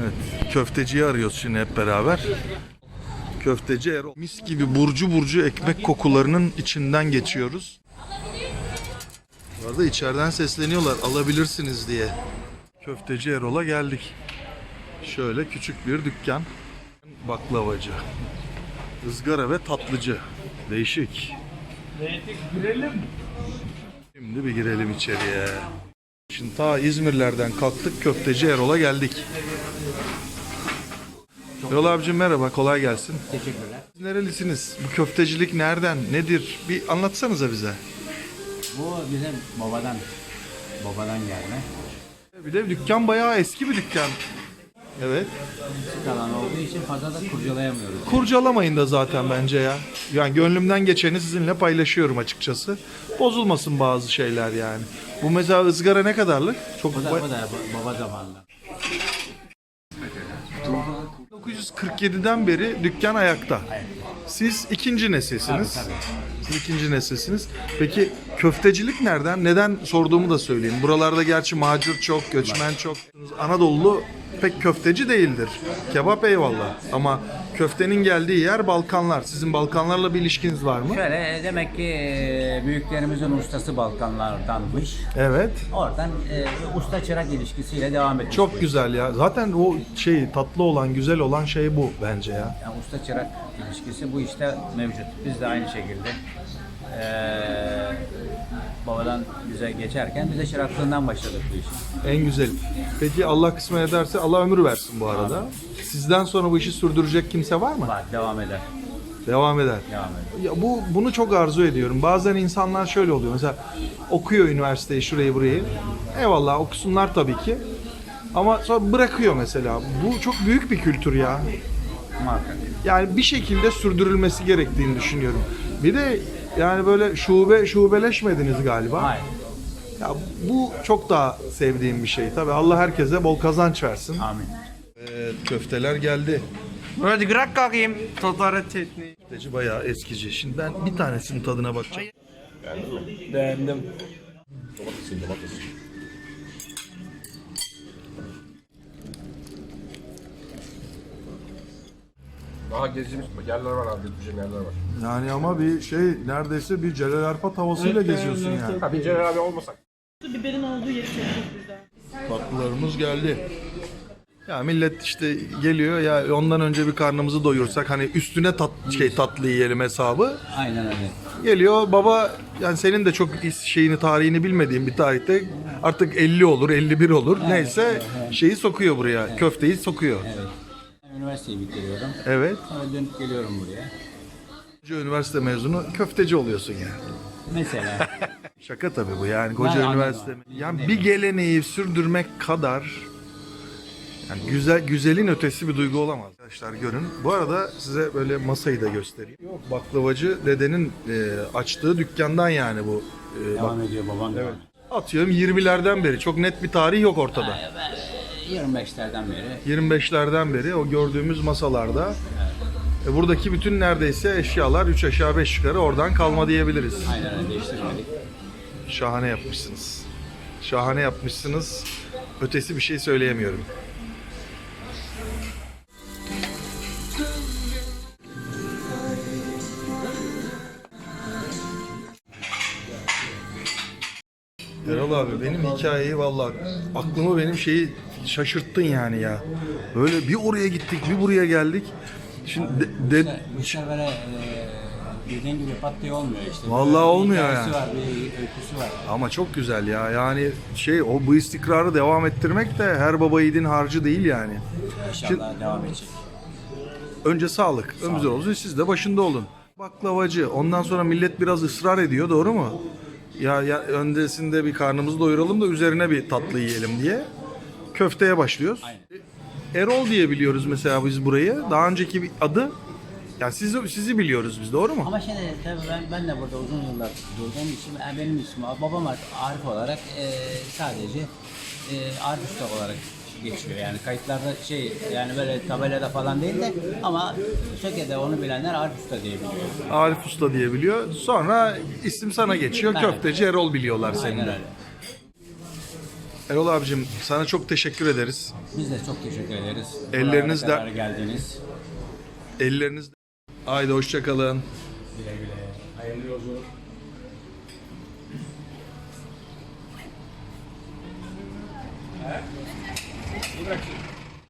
Evet, köfteciyi arıyoruz şimdi hep beraber. Köfteci Erol. Mis gibi burcu burcu ekmek kokularının içinden geçiyoruz. Bu arada içeriden sesleniyorlar alabilirsiniz diye. Köfteci Erol'a geldik. Şöyle küçük bir dükkan. Baklavacı. ızgara ve tatlıcı. Değişik. Şimdi bir girelim içeriye. Şimdi ta İzmirlerden kalktık köfteci Erol'a geldik. Erol abicim merhaba kolay gelsin. Teşekkürler. Siz Nerelisiniz? Bu köftecilik nereden? Nedir? Bir anlatsanıza bize. Bu bizim babadan babadan gelme. Bir de dükkan bayağı eski bir dükkan. Evet. Süt alan olduğu için fazla da kurcalayamıyoruz. Kurcalamayın da zaten bence ya. Yani gönlümden geçeni sizinle paylaşıyorum açıkçası. Bozulmasın bazı şeyler yani. Bu mesela ızgara ne kadarlık? Çok Bu da, bu da ba- baba zamanında. 1947'den beri dükkan ayakta. Siz ikinci nesilsiniz. Tabii, Siz ikinci nesilsiniz. Peki köftecilik nereden? Neden sorduğumu da söyleyeyim. Buralarda gerçi macir çok, göçmen çok. Anadolu pek köfteci değildir. Kebap eyvallah. Ama köftenin geldiği yer Balkanlar. Sizin Balkanlarla bir ilişkiniz var mı? Şöyle demek ki e, büyüklerimizin ustası Balkanlardanmış. Evet. Oradan e, usta çırak ilişkisiyle devam etmiş. Çok güzel ya. Zaten o şey tatlı olan, güzel olan şey bu bence ya. Yani usta çırak ilişkisi bu işte mevcut. Biz de aynı şekilde e, babadan bize geçerken biz de çıraklığından başladık bu işi. En güzel. Peki Allah kısmet ederse Allah ömür versin bu arada. Sizden sonra bu işi sürdürecek kimse var mı? Var devam eder. Devam eder. Devam eder. Ya bu bunu çok arzu ediyorum. Bazen insanlar şöyle oluyor. Mesela okuyor üniversiteyi şurayı burayı. Eyvallah okusunlar tabii ki. Ama sonra bırakıyor mesela. Bu çok büyük bir kültür ya. Muhakkak. Yani bir şekilde sürdürülmesi gerektiğini düşünüyorum. Bir de yani böyle şube şubeleşmediniz galiba. Hayır. Ya bu çok daha sevdiğim bir şey. Tabii Allah herkese bol kazanç versin. Amin. Evet, köfteler geldi. Hadi bırak kalkayım. Totara tekniği. Köfteci bayağı eskici. Şimdi ben bir tanesinin tadına bakacağım. Beğendim. Daha gezdiğimiz yerler var abi, güzel yerler var. Yani ama bir şey neredeyse bir Celal Erpat havasıyla geziyorsun yani. Ha bir Celal abi olmasak. Biberin olduğu yeri çok çok güzel. Tatlılarımız geldi. Ya millet işte geliyor ya ondan önce bir karnımızı doyursak hani üstüne tat şey tatlı yiyelim hesabı. Aynen öyle. Geliyor baba yani senin de çok is- şeyini tarihini bilmediğin bir tarihte artık 50 olur 51 olur neyse şeyi sokuyor buraya köfteyi sokuyor. Evet. Üniversiteyi bitiriyorum. Evet. Sonra dönüp geliyorum buraya. Koca üniversite mezunu köfteci oluyorsun yani. Mesela. Şaka tabii bu yani koca Ben anladım. üniversite. Yani bir geleneği sürdürmek kadar yani güzel güzelin ötesi bir duygu olamaz. Arkadaşlar görün. Bu arada size böyle masayı da göstereyim. Yok baklavacı dedenin e, açtığı dükkandan yani bu. E, bak, devam ediyor babam ediyor. atıyorum 20'lerden beri. Çok net bir tarih yok ortada. Ben 25'lerden beri 25'lerden beri o gördüğümüz masalarda e, buradaki bütün neredeyse eşyalar 3 aşağı 5 yukarı oradan kalma diyebiliriz. aynen öyle değiştirmedik. Şahane yapmışsınız. Şahane yapmışsınız. Ötesi bir şey söyleyemiyorum. Erol abi benim hikayeyi vallahi aklımı benim şeyi şaşırttın yani ya. Böyle bir oraya gittik bir buraya geldik. Şimdi de, de- bu böyle e, dediğin gibi pat diye olmuyor işte. Vallahi Bir olmuyor hikayesi yani. var, bir öyküsü var. Ama çok güzel ya. Yani şey o bu istikrarı devam ettirmek de her baba yiğidin harcı değil yani. İnşallah devam edecek. Önce sağlık, ömür olsun. Siz de başında olun. Baklavacı. Ondan sonra millet biraz ısrar ediyor, doğru mu? Ya, ya öncesinde bir karnımızı doyuralım da üzerine bir tatlı yiyelim diye. Köfteye başlıyoruz. Aynen. Erol diye biliyoruz mesela biz burayı. Daha önceki bir adı yani sizi sizi biliyoruz biz, doğru mu? Ama şimdi tabii ben, ben de burada uzun yıllar durduğum için yani benim ismim babam Arif olarak e, sadece e, Arif Usta olarak geçiyor. Yani kayıtlarda şey yani böyle tabelada falan değil de ama Söke'de onu bilenler Arif Usta diyebiliyor. Arif Usta diyebiliyor. Sonra isim sana geçiyor. Aynen. Köfteci Erol biliyorlar senin Aynen de. Erol abicim sana çok teşekkür ederiz. Biz de çok teşekkür ederiz. Elleriniz geldiniz. Elleriniz Haydi hoşça kalın. Güle güle. Hayırlı yolculuk. 茨城